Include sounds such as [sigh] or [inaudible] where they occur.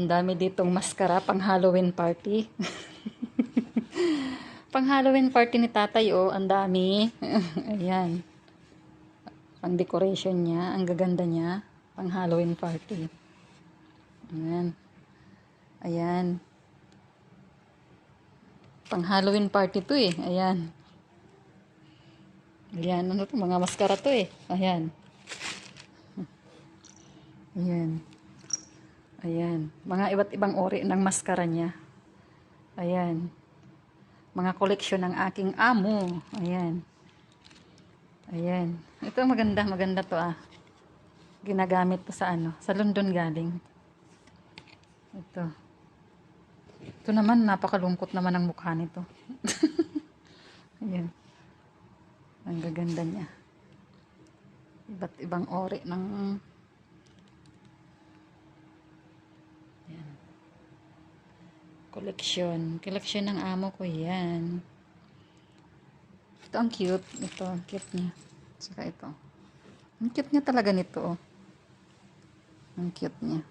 Ang dami ditong maskara pang Halloween party. [laughs] pang Halloween party ni tatay, oh. Ang dami. [laughs] Ayan. Pang decoration niya. Ang gaganda niya. Pang Halloween party. Ayan. Ayan. Pang Halloween party to eh. Ayan. Ayan. Ano to? Mga maskara to eh. Ayan. Ayan. Ayan. Mga iba't ibang ori ng maskara niya. Ayan. Mga koleksyon ng aking amo. Ayan. Ayan. Ito maganda. Maganda to ah. Ginagamit to sa ano. Sa London galing. Ito. Ito naman, napakalungkot naman ang mukha nito. [laughs] Ayan. Ang gaganda niya. Iba't ibang ori ng Collection. Collection ng amo ko yan. Ito ang cute. Ito, ang cute niya. Saka ito. Ang cute niya talaga nito, oh. Ang cute niya.